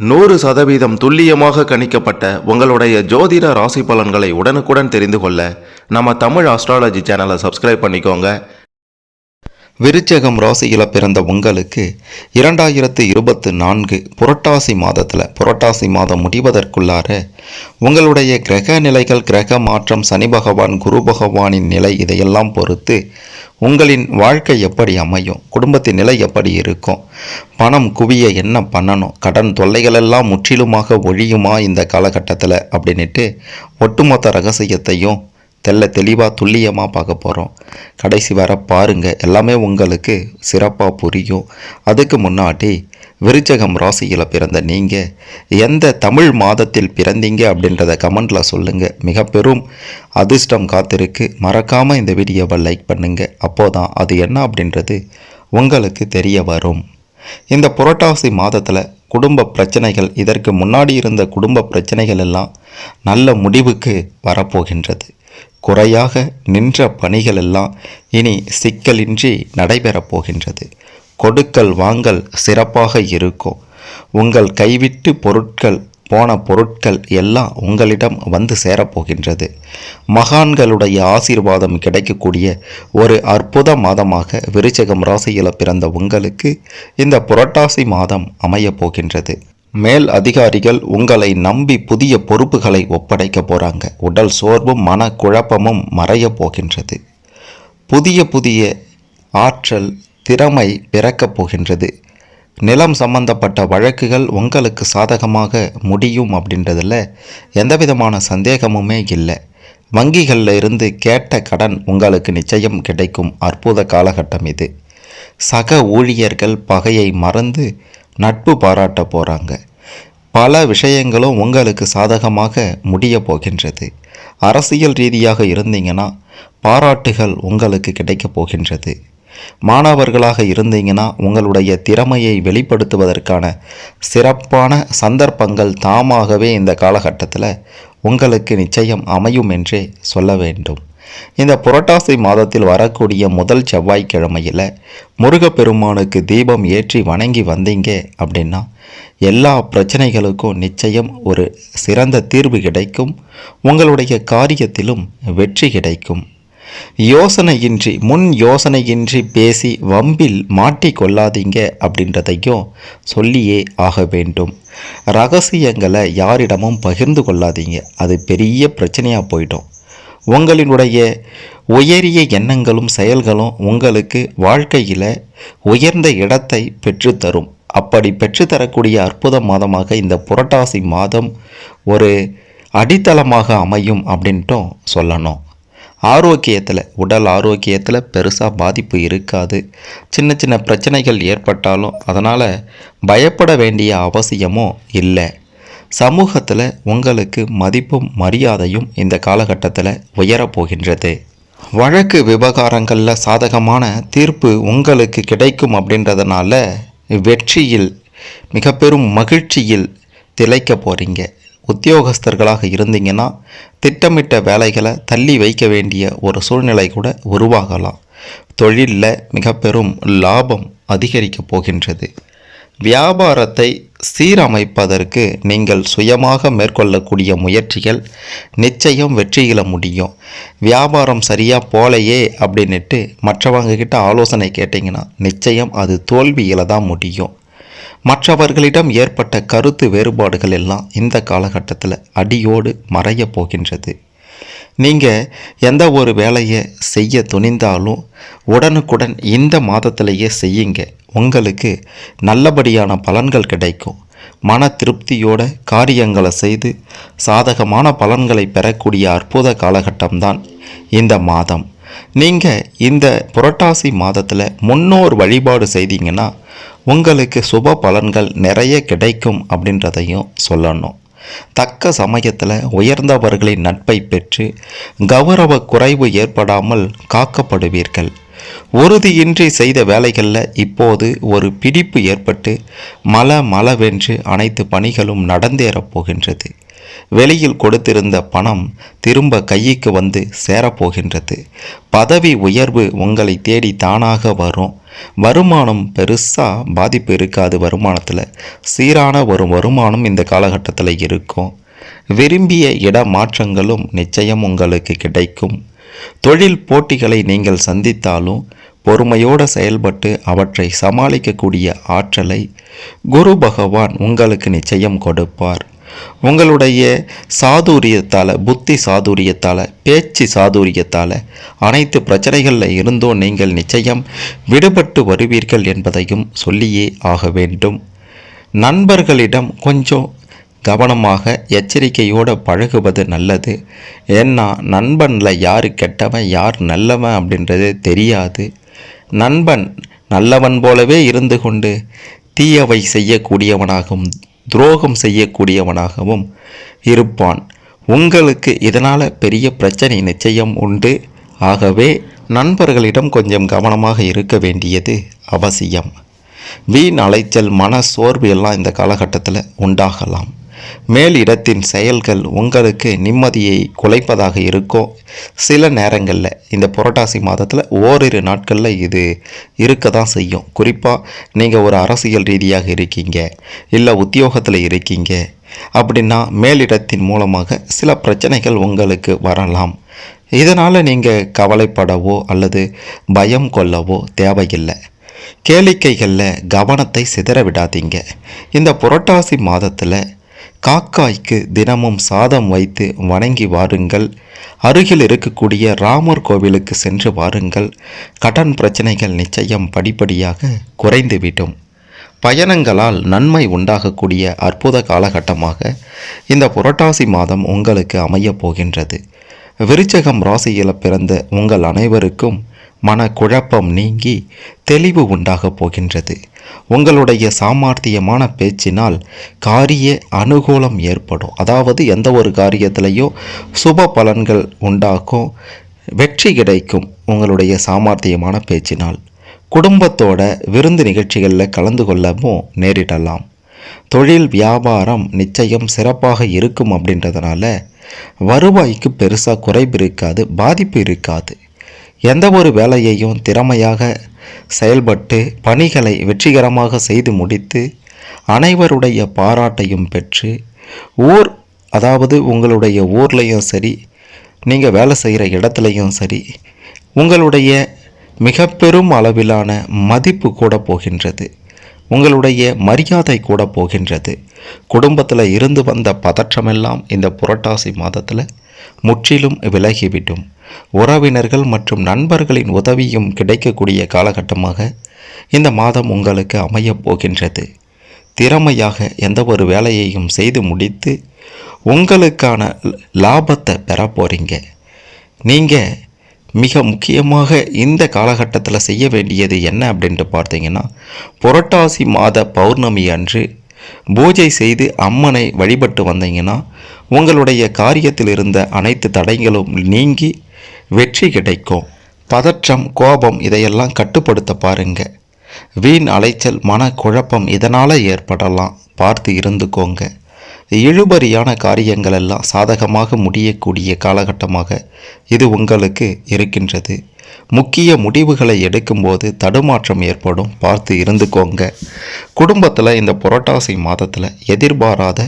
நூறு சதவீதம் துல்லியமாக கணிக்கப்பட்ட உங்களுடைய ஜோதிட ராசி பலன்களை உடனுக்குடன் தெரிந்து கொள்ள நம்ம தமிழ் ஆஸ்ட்ராலஜி சேனலை சப்ஸ்கிரைப் பண்ணிக்கோங்க. விருச்சகம் ராசியில் பிறந்த உங்களுக்கு இரண்டாயிரத்து இருபத்து நான்கு புரட்டாசி மாதத்தில் புரட்டாசி மாதம் முடிவதற்குள்ளார உங்களுடைய கிரக நிலைகள் கிரக மாற்றம் சனி பகவான் குரு பகவானின் நிலை இதையெல்லாம் பொறுத்து உங்களின் வாழ்க்கை எப்படி அமையும் குடும்பத்தின் நிலை எப்படி இருக்கும் பணம் குவிய என்ன பண்ணணும் கடன் தொல்லைகளெல்லாம் முற்றிலுமாக ஒழியுமா இந்த காலகட்டத்தில் அப்படின்ட்டு ஒட்டுமொத்த ரகசியத்தையும் தெல்ல தெளிவாக துல்லியமாக பார்க்க போகிறோம் கடைசி வர பாருங்கள் எல்லாமே உங்களுக்கு சிறப்பாக புரியும். அதுக்கு முன்னாடி விருச்சகம் ராசியில் பிறந்த நீங்கள் எந்த தமிழ் மாதத்தில் பிறந்தீங்க அப்படின்றத கமெண்டில் சொல்லுங்கள் மிக பெரும் அதிர்ஷ்டம் காத்திருக்கு. மறக்காமல் இந்த வீடியோவை லைக் பண்ணுங்கள் அப்போதான் அது என்ன அப்படின்றது உங்களுக்கு தெரிய வரும். இந்த புரட்டாசி மாதத்தில் குடும்ப பிரச்சனைகள் இதற்கு முன்னாடி இருந்த குடும்ப பிரச்சனைகள் எல்லாம் நல்ல முடிவுக்கு வரப்போகின்றது. குறையாக நின்ற பணிகள் எல்லாம் இனி சிக்கலின்றி நடைபெறப் போகின்றது. கொடுக்கல் வாங்கல் சிறப்பாக இருக்கும். உங்கள் கைவிட்டு பொருட்கள் போன பொருட்கள் எல்லாம் உங்களிடம் வந்து சேரப்போகின்றது மகான்களுடைய ஆசீர்வாதம் கிடைக்கக்கூடிய ஒரு அற்புத மாதமாக விருச்சகம் ராசியில் பிறந்த உங்களுக்கு இந்த புரட்டாசி மாதம் அமையப் போகின்றது. மேல் அதிகாரிகள் உங்களை நம்பி புதிய பொறுப்புகளை ஒப்படைக்க போகிறாங்க உடல் சோர்வும் மன குழப்பமும் மறைய போகின்றது. புதிய புதிய ஆற்றல் திறமை பிறக்கப் போகின்றது. நிலம் சம்பந்தப்பட்ட வழக்குகள் உங்களுக்கு சாதகமாக முடியும் அப்படின்றதுல எந்த விதமான சந்தேகமுமே இல்லை. வங்கிகளில் இருந்து கேட்ட கடன் உங்களுக்கு நிச்சயம் கிடைக்கும். அற்புத காலகட்டம் இது. சக ஊழியர்கள் பகையை மறந்து நட்பு பாராட்ட போகிறாங்க பல விஷயங்களும் உங்களுக்கு சாதகமாக முடிய போகின்றது. அரசியல் ரீதியாக இருந்தீங்கன்னா பாராட்டுகள் உங்களுக்கு கிடைக்கப் போகின்றது. மாணவர்களாக இருந்தீங்கன்னா உங்களுடைய திறமையை வெளிப்படுத்துவதற்கான சிறப்பான சந்தர்ப்பங்கள் தாமாகவே இந்த காலகட்டத்தில் உங்களுக்கு நிச்சயம் அமையும் என்றே சொல்ல வேண்டும். இந்த புரட்டாசி மாதத்தில் வரக்கூடிய முதல் செவ்வாய்க்கிழமையில் முருகப்பெருமானுக்கு தீபம் ஏற்றி வணங்கி வந்தீங்க அப்படின்னா எல்லா பிரச்சனைகளுக்கும் நிச்சயம் ஒரு சிறந்த தீர்வு கிடைக்கும். உங்களுடைய காரியத்திலும் வெற்றி கிடைக்கும். யோசனையின்றி முன் யோசனையின்றி பேசி வம்பில் மாட்டிக்கொள்ளாதீங்க அப்படின்றதையும் சொல்லியே ஆக வேண்டும். ரகசியங்களை யாரிடமும் பகிர்ந்து கொள்ளாதீங்க. அது பெரிய பிரச்சனையாக போயிடும். உங்களினுடைய உயரிய எண்ணங்களும் செயல்களும் உங்களுக்கு வாழ்க்கையில் உயர்ந்த இடத்தை பெற்றுத்தரும். அப்படி பெற்றுத்தரக்கூடிய அற்புத மாதமாக இந்த புரட்டாசி மாதம் ஒரு அடித்தளமாக அமையும் அப்படின்ட்டும் சொல்லணும். ஆரோக்கியத்தில் உடல் ஆரோக்கியத்தில் பெருசாக பாதிப்பு இருக்காது. சின்ன சின்ன பிரச்சனைகள் ஏற்பட்டாலும் அதனால் பயப்பட வேண்டிய அவசியமும் இல்லை. சமூகத்தில் உங்களுக்கு மதிப்பும் மரியாதையும் இந்த காலகட்டத்தில் உயரப்போகின்றது. வழக்கு விவகாரங்களில் சாதகமான தீர்ப்பு உங்களுக்கு கிடைக்கும் அப்படின்றதுனால வெற்றியில் மிக பெரும் மகிழ்ச்சியில் திளைக்க போகிறீங்க உத்தியோகஸ்தர்களாக இருந்தீங்கன்னா திட்டமிட்ட வேலைகளை தள்ளி வைக்க வேண்டிய ஒரு சூழ்நிலை கூட உருவாகலாம். தொழிலில் மிக பெரும் லாபம் அதிகரிக்கப் போகின்றது. வியாபாரத்தை சீரமைப்பதற்கு நீங்கள் சுயமாக மேற்கொள்ளக்கூடிய முயற்சிகள் நிச்சயம் வெற்றியில முடியும். வியாபாரம் சரியாக போலையே அப்படின்னுட்டு மற்றவங்கக்கிட்ட ஆலோசனை கேட்டிங்கன்னா நிச்சயம் அது தோல்வியில் தான் முடியும். மற்றவர்களிடம் ஏற்பட்ட கருத்து வேறுபாடுகள் எல்லாம் இந்த காலகட்டத்தில் அடியோடு மறையப் போகின்றது. நீங்கள் எந்த ஒரு வேலையை செய்ய துணிந்தாலும் உடனுக்குடன் இந்த மாதத்திலேயே செய்யுங்க. உங்களுக்கு நல்லபடியான பலன்கள் கிடைக்கும். மன திருப்தியோட காரியங்களை செய்து சாதகமான பலன்களை பெறக்கூடிய அற்புத காலகட்டம்தான் இந்த மாதம். நீங்கள் இந்த புரட்டாசி மாதத்தில் முன்னோர் வழிபாடு செய்தீங்கன்னா உங்களுக்கு சுப பலன்கள் நிறைய கிடைக்கும் அப்படின்றதையும் சொல்லணும். தக்க சமயத்தில் உயர்ந்தவர்களின் நட்பை பெற்று கௌரவ குறைவு ஏற்படாமல் காக்கப்படுவீர்கள். உறுதியின்றி செய்த வேலைகளில் இப்போது ஒரு பிடிப்பு ஏற்பட்டு மல மலவென்று அனைத்து பணிகளும் நடந்தேறப் போகின்றது. வெளியில் கொடுத்திருந்த பணம் திரும்ப கைக்கு வந்து சேரப்போகின்றது பதவி உயர்வு உங்களை தேடி தானாக வரும். வருமானம் பெருசாக பாதிப்பு இருக்காது வருமானத்தில். சீரான ஒரு வருமானம் இந்த காலகட்டத்தில் இருக்கும். விரும்பிய இட மாற்றங்களும் நிச்சயம் உங்களுக்கு கிடைக்கும். தொழில் போட்டிகளை நீங்கள் சந்தித்தாலும் பொறுமையோடு செயல்பட்டு அவற்றை சமாளிக்கக்கூடிய ஆற்றலை குரு பகவான் உங்களுக்கு நிச்சயம் கொடுப்பார். உங்களுடைய சாதுரியத்தால் புத்தி சாதுரியத்தால் பேச்சு சாதுரியத்தால் அனைத்து பிரச்சனைகளில் இருந்தும் நீங்கள் நிச்சயம் விடுபட்டு வருவீர்கள் என்பதையும் சொல்லியே ஆக வேண்டும். நண்பர்களிடம் கொஞ்சம் கவனமாக எச்சரிக்கையோடு பழகுவது நல்லது. ஏன்னா நண்பனில் யார் கெட்டவன் யார் நல்லவன் அப்படின்றது தெரியாது. நண்பன் நல்லவன் போலவே இருந்து கொண்டு தீயவை செய்யக்கூடியவனாகவும் துரோகம் செய்யக்கூடியவனாகவும் இருப்பான். உங்களுக்கு இதனால் பெரிய பிரச்சனை நிச்சயம் உண்டு. ஆகவே நண்பர்களிடம் கொஞ்சம் கவனமாக இருக்க வேண்டியது அவசியம். வீண் அலைச்சல் மன சோர்வு எல்லாம் இந்த காலகட்டத்தில் உண்டாகலாம். மேலிடத்தின் செயல்கள் உங்களுக்கு நிம்மதியை குலைப்பதாக இருக்கும் சில நேரங்களில் இந்த புரட்டாசி மாதத்தில் ஓரிரு நாட்களில் இது இருக்க தான் செய்யும். குறிப்பாக நீங்கள் ஒரு அரசியல் ரீதியாக இருக்கீங்க இல்லை உத்தியோகத்தில் இருக்கீங்க அப்படின்னா மேலிடத்தின் மூலமாக சில பிரச்சனைகள் உங்களுக்கு வரலாம். இதனால் நீங்கள் கவலைப்படவோ அல்லது பயம் கொள்ளவோ தேவையில்லை. கேளிக்கைகளில் கவனத்தை சிதற விடாதீங்க. இந்த புரட்டாசி மாதத்தில் காக்காய்க்கு தினமும் சாதம் வைத்து வணங்கி வாருங்கள். அருகில் இருக்கக்கூடிய ராமர் கோவிலுக்கு சென்று வாருங்கள். கடன் பிரச்சனைகள் நிச்சயம் படிப்படியாக குறைந்துவிடும். பயணங்களால் நன்மை உண்டாகக்கூடிய அற்புத காலகட்டமாக இந்த புரட்டாசி மாதம் உங்களுக்கு அமையப் போகின்றது. விருச்சகம் ராசியில் பிறந்த உங்கள் அனைவருக்கும் மன குழப்பம் நீங்கி தெளிவு உண்டாகப் போகின்றது. உங்களுடைய சாமர்த்தியமான பேச்சினால் காரிய அனுகூலம் ஏற்படும். அதாவது எந்த ஒரு காரியத்திலையும் சுப பலன்கள் உண்டாக்கும் வெற்றி கிடைக்கும் உங்களுடைய சாமர்த்தியமான பேச்சினால். குடும்பத்தோட விருந்து நிகழ்ச்சிகளில் கலந்து கொள்ளவும் நேரிடலாம். தொழில் வியாபாரம் நிச்சயம் சிறப்பாக இருக்கும் அப்படின்றதுனால வருவாய்க்கு பெருசாக குறைப்பு இருக்காது பாதிப்பு இருக்காது. எந்த ஒரு வேலையையும் திறமையாக செயல்பட்டு பணிகளை வெற்றிகரமாக செய்து முடித்து அனைவருடைய பாராட்டையும் பெற்று ஊர் அதாவது உங்களுடைய ஊர்லேயும் சரி நீங்கள் வேலை செய்கிற இடத்துலையும் சரி உங்களுடைய மிக பெரும் அளவிலான மதிப்பு கூட போகின்றது. உங்களுடைய மரியாதை கூட போகின்றது. குடும்பத்தில் இருந்து வந்த பதற்றமெல்லாம் இந்த புரட்டாசி மாதத்தில் முற்றிலும் விலகிவிடும். உறவினர்கள் மற்றும் நண்பர்களின் உதவியும் கிடைக்கக்கூடிய காலகட்டமாக இந்த மாதம் உங்களுக்கு அமையப் போகின்றது. திறமையாக எந்த ஒரு வேலையையும் செய்து முடித்து உங்களுக்கான லாபத்தை பெற போகிறீங்க நீங்கள் மிக முக்கியமாக இந்த காலகட்டத்தில் செய்ய வேண்டியது என்ன அப்படின்ட்டு பார்த்தீங்கன்னா புரட்டாசி மாத பௌர்ணமி அன்று பூஜை செய்து அம்மனை வழிபட்டு வந்தீங்கன்னா உங்களுடைய காரியத்தில் இருந்த அனைத்து தடைகளும் நீங்கி வெற்றி கிடைக்கும். பதற்றம் கோபம் இதையெல்லாம் கட்டுப்படுத்த பாருங்க. வீண் அலைச்சல் மன குழப்பம் இதனால் ஏற்படலாம். பார்த்து இருந்துக்கோங்க. இழுபறியான காரியங்கள் எல்லாம் சாதகமாக முடியக்கூடிய காலகட்டமாக இது உங்களுக்கு இருக்கின்றது. முக்கிய முடிவுகளை எடுக்கும்போது தடுமாற்றம் ஏற்படும். பார்த்து இருந்துக்கோங்க. குடும்பத்தில் இந்த புரட்டாசி மாதத்தில் எதிர்பாராத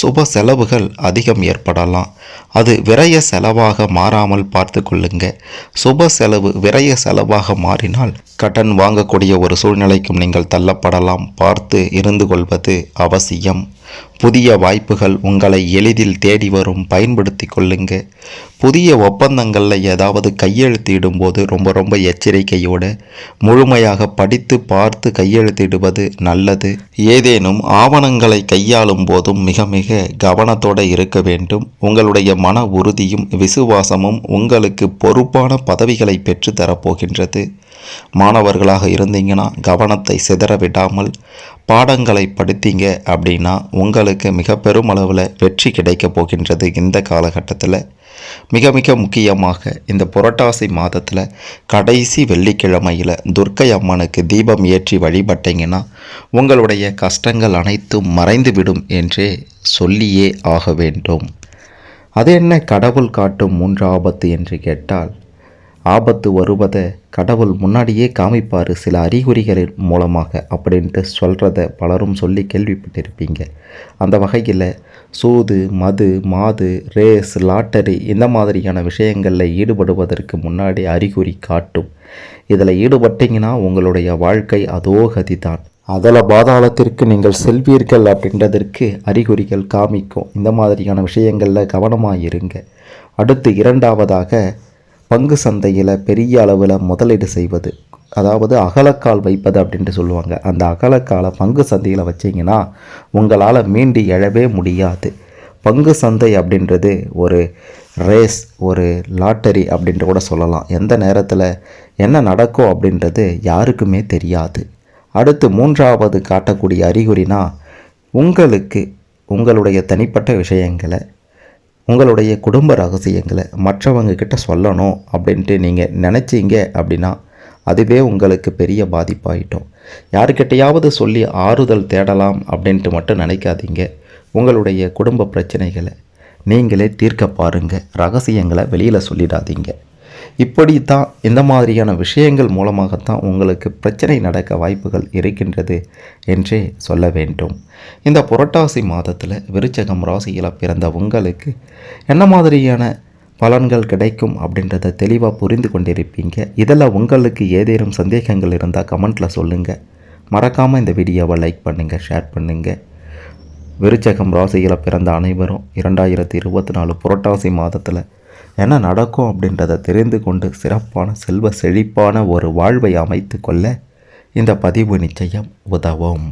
சுப செலவுகள் அதிகம் ஏற்படலாம். அது விரய செலவாக மாறாமல் பார்த்து கொள்ளுங்க. சுப செலவு விரய செலவாக மாறினால் கடன் வாங்கக்கூடிய ஒரு சூழ்நிலைக்கும் நீங்கள் தள்ளப்படலாம். பார்த்து இருந்து கொள்வது அவசியம். புதிய வாய்ப்புகள் உங்களை எளிதில் தேடி வரும். பயன்படுத்தி கொள்ளுங்க. புதிய ஒப்பந்தங்களில் ஏதாவது கையெழுத்திடும்போது ரொம்ப ரொம்ப எச்சரிக்கையோடு முழுமையாக படித்து பார்த்து கையெழுத்திடுவது நல்லது. ஏதேனும் ஆவணங்களை கையாளும் போதும் மிக மிக கவனத்தோடு இருக்க வேண்டும். உங்களுடைய மன உறுதியும் விசுவாசமும் உங்களுக்கு பொறுப்பான பதவிகளை பெற்று தரப்போகின்றது. மாணவர்களாக இருந்தீங்கன்னா கவனத்தை சிதற விடாமல் பாடங்களை படித்தீங்க அப்படின்னா உங்களுக்கு மிக பெருமளவில் வெற்றி கிடைக்கப் போகின்றது இந்த காலகட்டத்தில். மிக மிக முக்கியமாக இந்த புரட்டாசி மாதத்தில் கடைசி வெள்ளிக்கிழமையில் துர்க்கை அம்மனுக்கு தீபம் ஏற்றி வழிபட்டீங்கன்னா உங்களுடைய கஷ்டங்கள் அனைத்தும் மறைந்துவிடும் என்றே சொல்லியே ஆக வேண்டும். அது என்ன கடவுள் காட்டும் மூன்று ஆபத்து என்று கேட்டால் ஆபத்து வருவதை கடவுள் முன்னாடியே காமிப்பார் சில அறிகுறிகளின் மூலமாக அப்படின்ட்டு சொல்கிறத பலரும் சொல்லி கேள்விப்பட்டிருப்பீங்க. அந்த வகையில் சூது மது மாது ரேஸ் லாட்டரி இந்த மாதிரியான விஷயங்களில் ஈடுபடுவதற்கு முன்னாடி அறிகுறி காட்டும். இதில் ஈடுபட்டீங்கன்னா உங்களுடைய வாழ்க்கை அதோ கதிதான். அதில் பாதாளத்திற்கு நீங்கள் செல்வீர்கள் அப்படின்றதற்கு அறிகுறிகள் காமிக்கும். இந்த மாதிரியான விஷயங்களில் கவனமாக இருங்க அடுத்து இரண்டாவதாக பங்கு சந்தையில் பெரிய அளவில் முதலீடு செய்வது. அதாவது அகலக்கால் வைப்பது அப்படின்ட்டு சொல்லுவாங்க. அந்த அகலக்காலை பங்கு சந்தையில் வச்சிங்கன்னா உங்களால் மீண்டு எழவே முடியாது. பங்கு சந்தை அப்படின்றது ஒரு ரேஸ் ஒரு லாட்டரி அப்படின்ட்டு கூட சொல்லலாம். எந்த நேரத்தில் என்ன நடக்கும் அப்படின்றது யாருக்குமே தெரியாது. அடுத்து மூன்றாவது காட்டக்கூடிய அறிகுறினா உங்களுக்கு உங்களுடைய தனிப்பட்ட விஷயங்களை உங்களுடைய குடும்ப ரகசியங்களை மற்றவங்க கிட்ட சொல்லணும் அப்படின்ட்டு நீங்கள் நினச்சிங்க அப்படின்னா அதுவே உங்களுக்கு பெரிய பாதிப்பாயிட்டோம். யாருக்கிட்டையாவது சொல்லி ஆறுதல் தேடலாம் அப்படின்ட்டு மட்டும் நினைக்காதீங்க. உங்களுடைய குடும்ப பிரச்சனைகளை நீங்களே தீர்க்க பாருங்கள் ரகசியங்களை வெளியில் சொல்லிடாதீங்க. இப்படித்தான் இந்த மாதிரியான விஷயங்கள் மூலமாகத்தான் உங்களுக்கு பிரச்சனை நடக்க வாய்ப்புகள் இருக்கின்றது என்றே சொல்ல வேண்டும். இந்த புரட்டாசி மாதத்தில் விருச்சகம் ராசியில் பிறந்த உங்களுக்கு என்ன மாதிரியான பலன்கள் கிடைக்கும் அப்படின்றத தெளிவாக புரிந்து கொண்டிருப்பீங்க. இதில் உங்களுக்கு ஏதேனும் சந்தேகங்கள் இருந்தால் கமெண்ட்டில் சொல்லுங்கள் மறக்காமல் இந்த வீடியோவை லைக் பண்ணுங்கள் ஷேர் பண்ணுங்கள் விருச்சகம் ராசியில் பிறந்த அனைவரும் இரண்டாயிரத்தி இருபத்தி நாலு புரட்டாசி மாதத்தில் என்ன நடக்கும் அப்படின்றத தெரிந்து கொண்டு சிறப்பான செல்வ செழிப்பான ஒரு வாழ்வை அமைத்து கொள்ள இந்த பதிவு நிச்சயம் உதவும்.